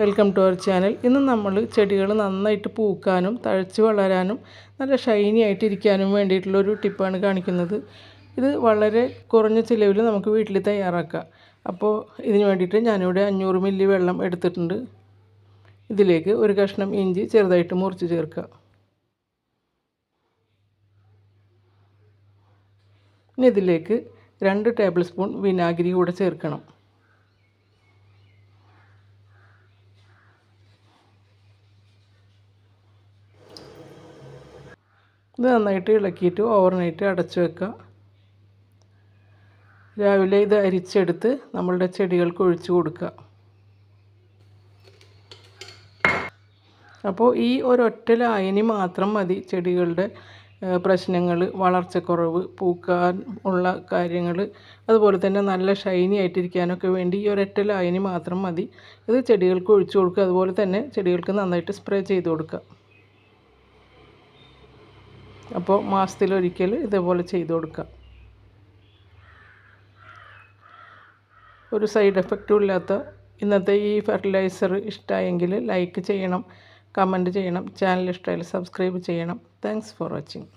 Welcome to our channel. ഇന്ന് നമ്മൾ ചെടികൾ നന്നായിട്ട് പൂക്കാനും തഴച്ച് വളരാനും നല്ല ഷൈനി ആയിട്ട് ഇരിക്കാനും വേണ്ടിയിട്ടുള്ളൊരു ടിപ്പാണ് കാണിക്കുന്നത്. ഇത് വളരെ കുറഞ്ഞ ചിലവിൽ നമുക്ക് വീട്ടിൽ തയ്യാറാക്കാം. അപ്പോൾ ഇതിന് വേണ്ടിയിട്ട് ഞാനിവിടെ അഞ്ഞൂറ് മില്ലി വെള്ളം എടുത്തിട്ടുണ്ട്. ഇതിലേക്ക് ഒരു കഷ്ണം ഇഞ്ചി ചെറുതായിട്ട് മുറിച്ച് ചേർക്കുക ഇനി ഇതിലേക്ക് രണ്ട് ടേബിൾ സ്പൂൺ വിനാഗിരി കൂടെ ചേർക്കണം. ഇത് നന്നായിട്ട് ഇളക്കിയിട്ട് ഓവർനൈറ്റ് അടച്ചു വെക്കുക. രാവിലെ ഇത് അരിച്ചെടുത്ത് നമ്മളുടെ ചെടികൾക്ക് ഒഴിച്ചു കൊടുക്കുക. അപ്പോൾ ഈ ഒരൊറ്റ ലായനി മാത്രം മതി ചെടികളുടെ പ്രശ്നങ്ങൾ വളർച്ചക്കുറവ് പൂക്കാൻ ഉള്ള കാര്യങ്ങൾ അതുപോലെ തന്നെ നല്ല ഷൈനി ആയിട്ടിരിക്കാനൊക്കെ വേണ്ടി ഈ ഒരൊറ്റ ലായനി മാത്രം മതി. ഇത് ചെടികൾക്ക് ഒഴിച്ചു കൊടുക്കുക. അതുപോലെ തന്നെ ചെടികൾക്ക് നന്നായിട്ട് സ്പ്രേ ചെയ്ത് കൊടുക്കുക. അപ്പോൾ മാസത്തിലൊരിക്കൽ ഇതേപോലെ ചെയ്ത് കൊടുക്കുക. ഒരു സൈഡ് എഫക്റ്റും ഇല്ലാത്ത ഇന്നത്തെ ഈ ഫെർട്ടിലൈസർ ഇഷ്ടമായെങ്കിൽ ലൈക്ക് ചെയ്യണം കമന്റ് ചെയ്യണം ചാനൽ ഇഷ്ടമായാൽ സബ്സ്ക്രൈബ് ചെയ്യണം. Thanks for watching.